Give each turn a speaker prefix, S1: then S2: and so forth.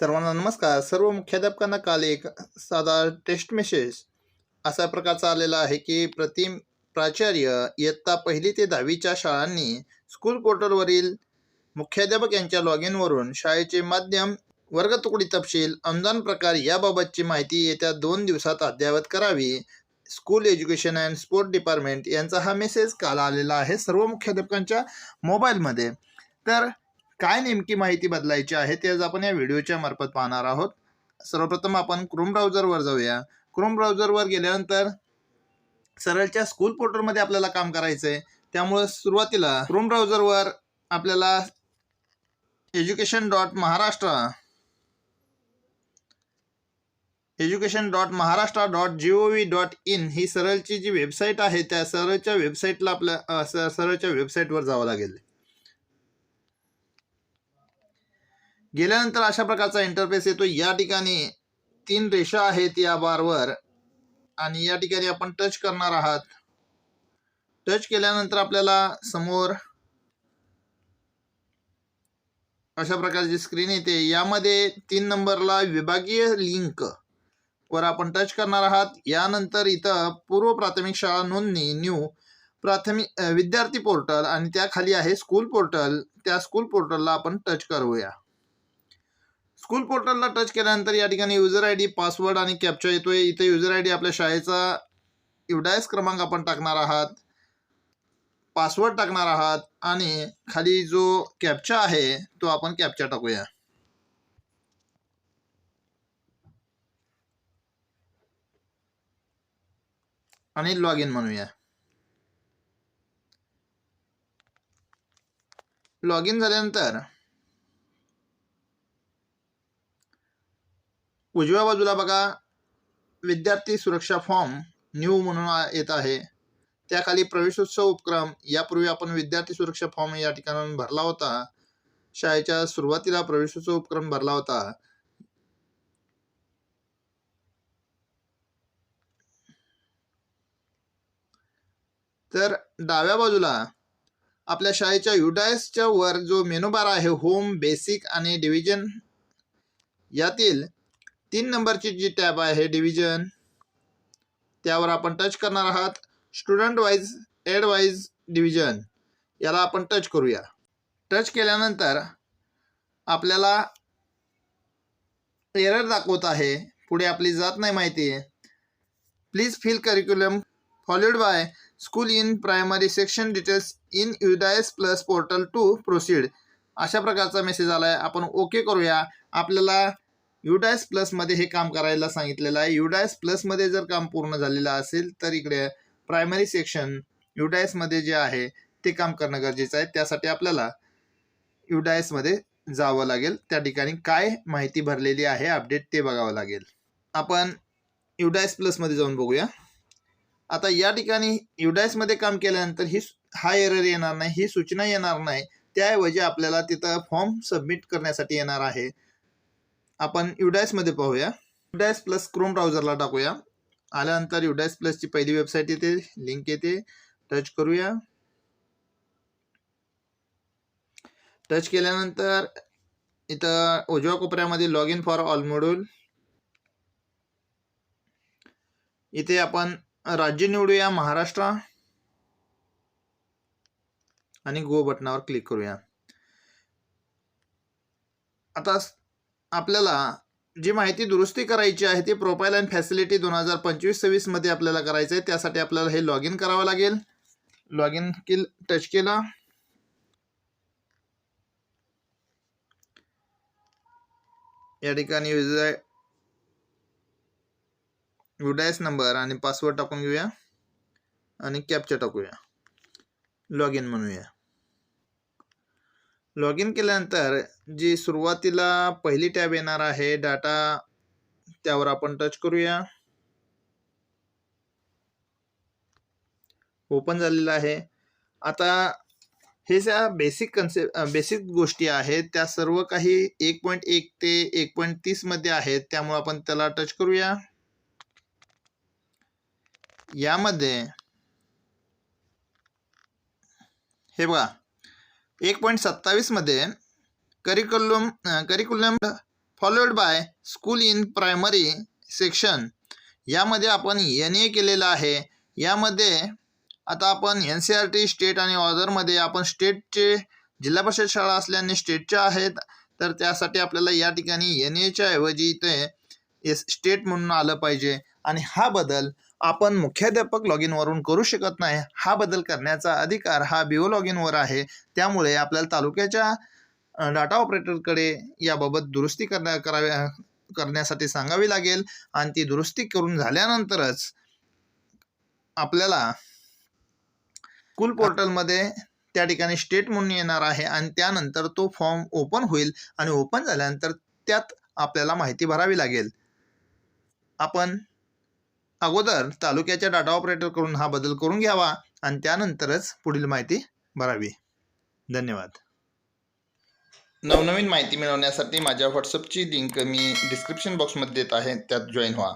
S1: सर्वांना नमस्कार. सर्व मुख्याध्यापकांना काल एक साधा टेस्ट मेसेज अशा प्रकारचा आलेला आहे की प्रतिम प्राचार्य इयत्ता पहिली ते दहावीच्या शाळांनी स्कूल पोर्टलवरील मुख्याध्यापक यांच्या लॉग इनवरून शाळेचे माध्यम वर्गतुकडी तपशील अनुदान प्रकार याबाबतची माहिती येत्या दोन दिवसात अद्ययावत करावी. School education and sport department यांचा हा मेसेज काल आलेला आहे सर्व मुख्याध्यापकांच्या मोबाईलमध्ये तर काय नेमकी माहिती बदलायची आहे ते आज आपण या व्हिडिओच्या मार्फत पाहणार आहोत. सर्वप्रथम आपण क्रोम ब्राउझरवर जाऊया. क्रोम ब्राउझरवर गेल्यानंतर सरळच्या स्कूल पोर्टलमध्ये आपल्याला काम करायचं आहे त्यामुळे सुरुवातीला क्रोम ब्राउझरवर आपल्याला education dot Maharashtra education dot Maharashtra dot G O V dot in ही सरळची जी वेबसाईट आहे त्या सरळच्या वेबसाईटला आपल्या सरळच्या वेबसाईटवर जावं लागेल. गेल्यानंतर अशा प्रकारचा इंटरफेस येतो. या ठिकाणी तीन रेषा आहेत या बारवर आणि या ठिकाणी आपण टच करणार आहात. टच केल्यानंतर आपल्याला समोर अशा प्रकारची स्क्रीन येते. यामध्ये तीन नंबरला विभागीय लिंक वर आपण टच करणार आहात. यानंतर इथं पूर्व प्राथमिक शाळा नोंदणी न्यू प्राथमिक विद्यार्थी पोर्टल आणि त्याखाली आहे स्कूल पोर्टल त्या स्कूल पोर्टलला आपण टच करूया. स्कूल पोर्टलला टच केल्यानंतर या ठिकाणी युजर आय डी पासवर्ड आणि कॅप्चा येतोय. इथे युजर आय डी आपल्या शाळेचा युडायस क्रमांक आपण टाकणार आहात. पासवर्ड टाकणार आहात आणि खाली जो कॅप्चा आहे तो आपण कॅप्चा टाकूया. आणि लॉग इन म्हणूया. लॉग इन झाल्यानंतर उजव्या बाजूला बघा. विद्यार्थी सुरक्षा फॉर्म न्यू म्हणून येत आहे. त्याखाली प्रवेशोत्सव उपक्रम यापूर्वी आपण विद्यार्थी सुरक्षा फॉर्म या ठिकाणाहून भरला होता. शाळेच्या सुरुवातीला प्रवेशोत्सव उपक्रम भरला होता. तर डाव्या बाजूला आपल्या शाळेच्या युडायसच्या वर जो मेनू बार आहे होम बेसिक आणि डिव्हिजन यातील तीन नंबरची जी टॅब आहे डिव्हिजन त्यावर आपण टच करणार आहात. Student wise ed wise division याला आपण टच करूया. टच केल्यानंतर आपल्याला एरर दाखवत आहे. पुढे आपली जात नाही माहिती आहे. Please fill curriculum followed by school in primary section details in UDISE plus portal to proceed अशा प्रकारचा मेसेज आला आहे आपण ओके करूया. आपल्याला युडायस प्लसमध्ये हे काम करायला सांगितलेलं आहे. युडायस प्लसमध्ये जर काम पूर्ण झालेलं असेल तर इकडे प्रायमरी सेक्शन युडायसमध्ये जे आहे ते काम करणं गरजेचं आहे. त्यासाठी आपल्याला युडायसमध्ये जावं लागेल. त्या ठिकाणी काय माहिती भरलेली आहे अपडेट ते बघावं लागेल. आपण युडायस प्लसमध्ये जाऊन बघूया. आता या ठिकाणी युडायसमध्ये काम केल्यानंतर ही हा एरर येणार नाही ही सूचना येणार नाही. त्याऐवजी आपल्याला तिथं फॉर्म सबमिट करण्यासाठी येणार आहे. आपण युडायसमध्ये पाहूया. युडायस प्लस क्रोम ब्राउझरला टाकूया. आल्यानंतर युडायस प्लसची पहिली वेबसाईट येते. लिंक येते. टच करूया. टच केल्यानंतर इथं उजव्या कोपऱ्यामध्ये log in for all module इथे आपण राज्य निवडूया महाराष्ट्र. आणि गो बटनावर क्लिक करूया. आता आपल्याला जी माहिती दुरुस्ती करायची आहे ती प्रोफाईल अँड फॅसिलिटी दोन हजार पंचवीस सव्वीसमध्ये आपल्याला करायचं आहे त्यासाठी आपल्याला हे लॉग इन करावं लागेल. लॉग इन किल टच केला. या ठिकाणी युजर युडायस नंबर आणि पासवर्ड टाकून घेऊया. आणि कॅपचा टाकूया. लॉग इन म्हणूया. लॉग इन केल्यानंतर जी सुरुवातीला पहिली टॅब येणार आहे डाटा त्यावर आपण टच करूया. ओपन झालेलं आहे. आता हे ज्या बेसिक कन्सेप्ट बेसिक गोष्टी आहेत त्या सर्व काही एक पॉईंट एक ते एक पॉईंट तीसमध्ये आहेत त्यामुळे आपण त्याला टच करूया. यामध्ये हे बघा एक point सत्तावीसमध्ये curriculum curriculum followed by school in primary section यामध्ये आपण एन ए केलेलं आहे. यामध्ये आता आपण N C R T state आणि ऑदरमध्ये आपण स्टेटचे जिल्हा परिषद शाळा असल्याने स्टेटच्या आहेत तर त्यासाठी आपल्याला या ठिकाणी एन एच्या ऐवजी इथे एस स्टेट म्हणून आलं पाहिजे. आणि हा बदल आपण मुख्याध्यापक लॉग इनवरून करू शकत नाही हा बदल करण्याचा अधिकार हा बिओ लॉग इनवर आहे. त्यामुळे आपल्याला तालुक्याच्या डाटा ऑपरेटरकडे याबाबत दुरुस्ती करण्या कराव्या करण्यासाठी सांगावी लागेल. आणि ती दुरुस्ती करून झाल्यानंतरच आपल्याला स्कूल पोर्टलमध्ये त्या ठिकाणी स्टेट म्हणून येणार आहे. आणि त्यानंतर तो फॉर्म ओपन होईल. आणि ओपन झाल्यानंतर त्यात आपल्याला माहिती भरावी लागेल. आपण अगोदर तालुक्याच्या डाटा ऑपरेटरकडून हा बदल करून घ्यावा आणि त्यानंतरच पुढील माहिती भरावी. धन्यवाद. नवनवीन माहिती मिळवण्यासाठी माझ्या व्हॉट्सअपची लिंक मी डिस्क्रिप्शन बॉक्समध्ये देत आहे त्यात जॉईन व्हा.